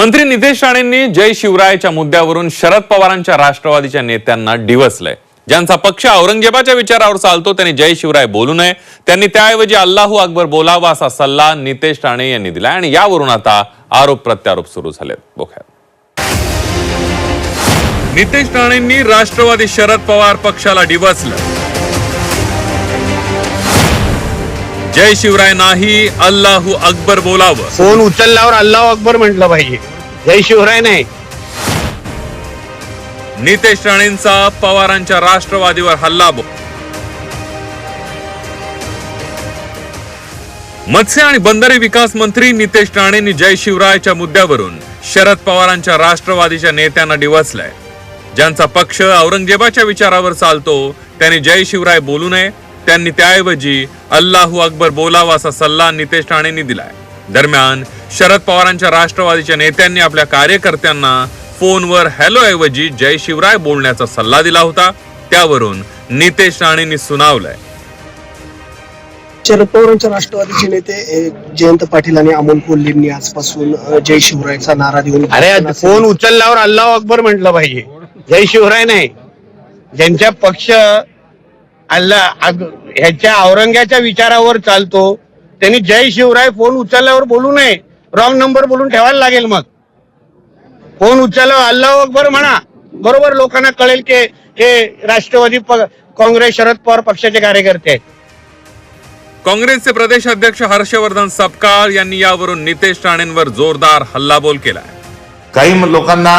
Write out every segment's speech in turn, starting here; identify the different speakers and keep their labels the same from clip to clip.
Speaker 1: मंत्री नितेश राणेंनी जय शिवरायच्या मुद्द्यावरून शरद पवारांच्या राष्ट्रवादीच्या नेत्यांना डिवसलंय ज्यांचा पक्ष औरंगजेबाच्या विचारावर चालतो त्यांनी जय शिवराय बोलू नये. त्यांनी त्याऐवजी अल्लाहू अकबर बोलावा असा सल्ला नितेश राणे यांनी दिलाय. आणि यावरून आता आरोप प्रत्यारोप सुरू झालेत. बोख्यात नितेश राणेंनी राष्ट्रवादी शरद पवार पक्षाला डिवचलं जय शिवराय नाही अल्लाहू अकबर बोलावं.
Speaker 2: फोन उचलल्यावर अल्लाह अकबर म्हटलं पाहिजे. जय शिवराय नाही.
Speaker 1: नितेश राणेंचा पवारांच्या राष्ट्रवादीवर हल्लाबोल मत्स्य आणि बंदरे विकास मंत्री नितेश राणेंनी जय शिवरायच्या मुद्द्यावरून शरद पवारांच्या राष्ट्रवादीच्या नेत्यांना डिवचलंय. ज्यांचा पक्ष औरंगजेबाच्या विचारावर चालतो त्यांनी जय शिवराय बोलू नये त्यांनी त्याऐवजी अल्लाहू अकबर बोलावा असा सल्ला नितेश राणेंनी दिलाय. दरम्यान शरद पवारांच्या राष्ट्रवादीच्या नेत्यांनी आपल्या कार्यकर्त्यांना फोनवर हॅलो ऐवजी जय शिवराय बोलण्याचा सल्ला दिला होता. त्यावरून नितेश राणेंनी सुनावलंय.
Speaker 3: शरद पवारांच्या राष्ट्रवादीचे नेते जयंत पाटील आणि अमोल कोल्हेंनी आजपासून जय शिवरायचा नारा देऊन
Speaker 2: अरे फोन उचलल्यावर अल्लाह अकबर म्हटलं पाहिजे. जय शिवराय नाही. ज्यांच्या पक्ष ह्याच्या औरंग्याच्या विचारावर चालतो. त्यांनी जय शिवराय फोन उचलल्यावर बोलू नये. रॉंग नंबर बोलून ठेवायला लागेल मग. फोन उचलल्यावर अल्लाह अकबर म्हणा. बरोबर लोकांना कळेल की हे राष्ट्रवादी काँग्रेस शरद पवार पक्षाचे कार्यकर्ते आहेत.
Speaker 1: काँग्रेसचे प्रदेश अध्यक्ष हर्षवर्धन सपकाळ यांनी यावरून नितेश राणेंवर जोरदार हल्लाबोल केलाय.
Speaker 4: काही लोकांना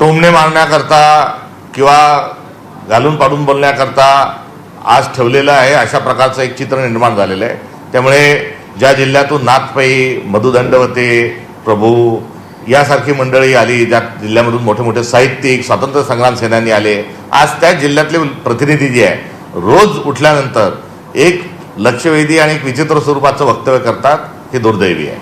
Speaker 4: टोमणे मारण्याकरता किंवा घालून पाडून बोलण्याकरता आज ठेवलेलं आहे अशा प्रकारचं एक चित्र निर्माण झालेलं आहे. त्यामुळे ज्या जिल्ह्यातून नाथपै मधुदंडवते प्रभू यासारखी मंडळी आली ज्या जिल्ह्यामधून मोठे मोठे साहित्यिक स्वातंत्र्य संग्राम सेनानी आले आज त्या जिल्ह्यातले प्रतिनिधी जे आहे रोज उठल्यानंतर एक लक्षवेधी आणि एक विचित्र स्वरूपाचं वक्तव्य करतात हे दुर्दैवी आहे.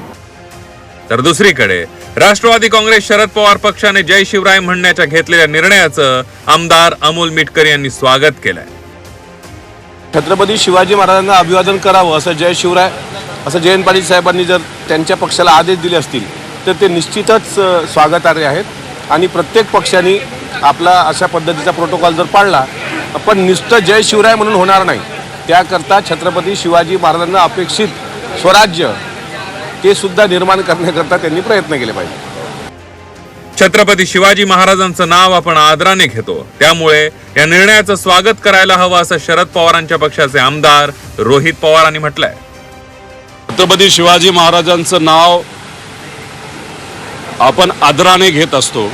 Speaker 1: तर दुसरीकडे राष्ट्रवादी काँग्रेस शरद पवार पक्षाने जय शिवराय म्हणण्याच्या घेतलेल्या निर्णयाचं आमदार अमोल मिटकर यांनी स्वागत केलंय.
Speaker 5: छत्रपती शिवाजी महाराजांना अभिवादन करावं असं जय शिवराय असं जयंत पाटील साहेबांनी जर त्यांच्या पक्षाला आदेश दिले असतील तर ते निश्चितच स्वागतार्ह आहेत. आणि प्रत्येक पक्षाने आपला अशा पद्धतीचा प्रोटोकॉल जर पाळला पण नुसतं जय शिवराय म्हणून होणार नाही. त्याकरता छत्रपती शिवाजी महाराजांना अपेक्षित स्वराज्य ते सुद्धा निर्माण करण्याकरता त्यांनी प्रयत्न केले पाहिजे.
Speaker 1: छत्रपती शिवाजी महाराजांचं नाव आपण आदराने घेतो. त्यामुळे या निर्णयाचं स्वागत करायला हवं असं शरद पवारांच्या पक्षाचे आमदार रोहित पवारांनी म्हटलंय.
Speaker 6: छत्रपती शिवाजी महाराजांचं नाव आपण आदराने घेत असतो.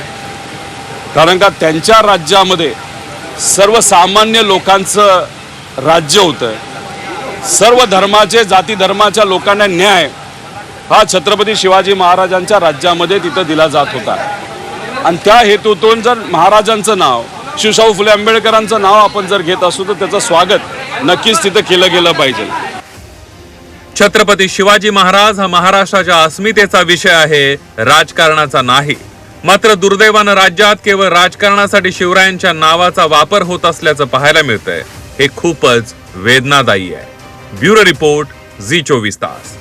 Speaker 6: कारण का त्यांच्या राज्यामध्ये सर्वसामान्य लोकांचं राज्य होतं. सर्व धर्माचे जाती धर्माच्या लोकांना न्याय हा छत्रपती शिवाजी महाराजांच्या राज्यामध्ये तिथं दिला जात होता. आणि त्या हेतूतून जर महाराजांचं नाव शिवशाहू फुले आंबेडकरांचं नाव आपण जर घेत असू तर त्याचं स्वागत नक्कीच तिथं केलं गेलं पाहिजे.
Speaker 1: छत्रपती शिवाजी महाराज हा महाराष्ट्राच्या अस्मितेचा विषय आहे राजकारणाचा नाही. मात्र दुर्दैवानं राज्यात केवळ राजकारणासाठी शिवरायांच्या नावाचा वापर होत असल्याचं पाहायला मिळतंय. हे खूपच वेदनादायी आहे. ब्युरो रिपोर्ट झी चोवीस तास.